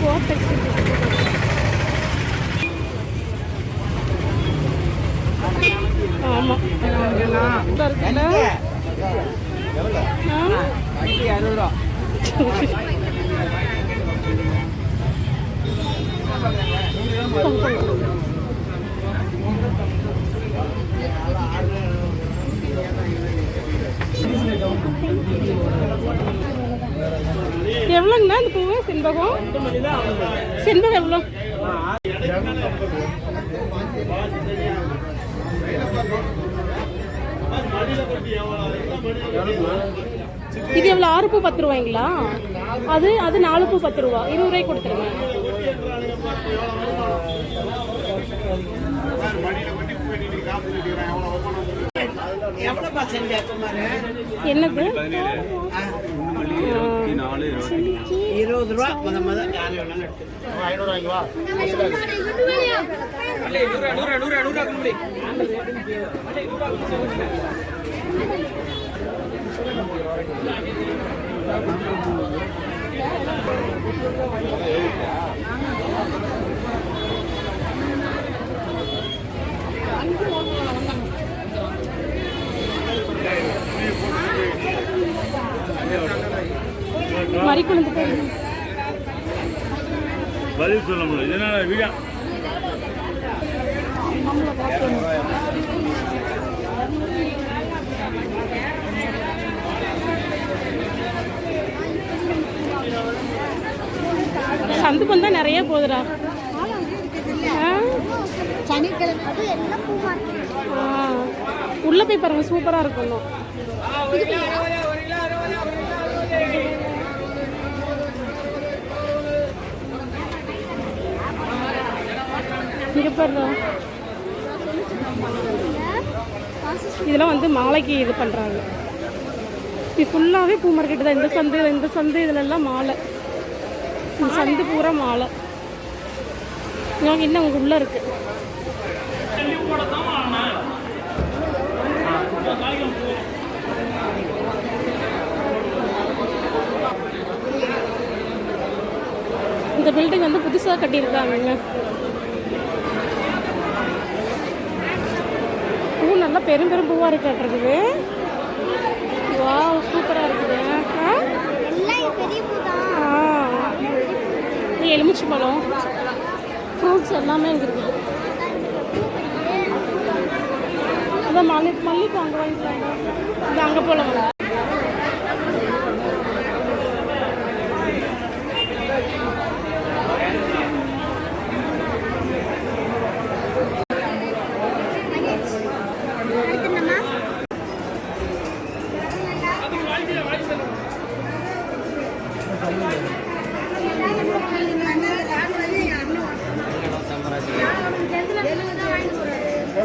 கோட்டெக்ஸ் ஆமாம் இதா இருக்குல்ல எவ்வளோங்கண்ணா? இந்த பூவு? செண்பகம்? செண்பகம் எவ்வளோ? இது எவ்வளோ? ஆறு பூ பத்து ரூபாய்ங்களா? அது அது நாலு பூ பத்து ரூபா. இருபது ரூபாய்க்கு கொடுத்துருங்க. எவ்வளோப்பா செஞ்ச குமார் என்னது? இருபது ரூபா. முத முத மறிக்குழுந்து போய் பதில் சொல்ல முடியல. என்ன வீடியோ சந்துக்கு வந்தால் நிறைய போகுதுடா ஆ? சனிக்கிழமை. உள்ள போய் பாருங்க சூப்பரா இருக்கும் பாருங்க. இதெல்லாம் வந்து மாலைக்கு இது பண்றாங்க. இது ஃபுல்லாவே பூ மார்க்கெட் தான். இந்த சந்து இந்த சந்து இதுல எல்லாம் மாலை. இந்த சந்து பூரா மாலை. இங்க இன்னும் அங்க உள்ள இருக்கு. இந்த பில்டிங் வந்து புதுசாக கட்டியிருக்காங்க பூ நல்லா பெரும் பெரும் பூவாக இருக்காட்டுருக்குது வா சூப்பராக இருக்குது. எலுமிச்சை பழம். ஃப்ரூட்ஸ் எல்லாமே இருக்குது அதான் மல்லி மல்லிப்பூ அங்கே வாங்கிக்கலாங்க. இது அங்கே போகலாம்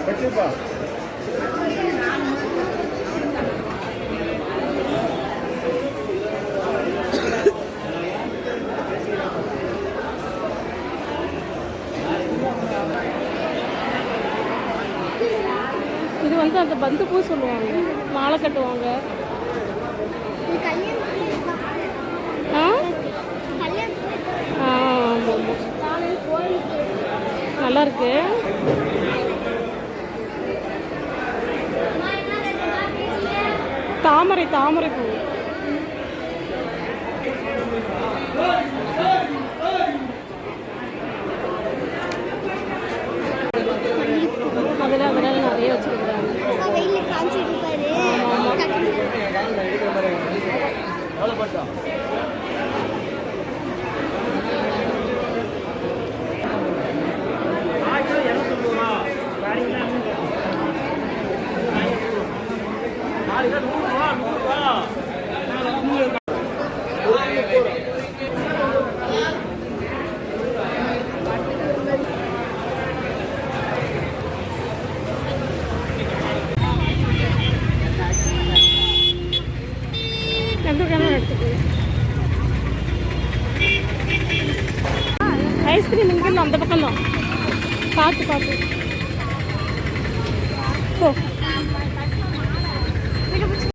அடுத்துமா இது வந்து அந்த பந்து பூ சொல்லுவாங்க. மாலை கட்டுவாங்க. ஆ? ஆ, ஆமா, ஆமா. நல்லா இருக்கு தாமரை தாமரை பூ. Yeah. ஐஸ்கிரீம் இங்கே அந்த பக்கம் தான் பார்த்து பார்த்து ஓ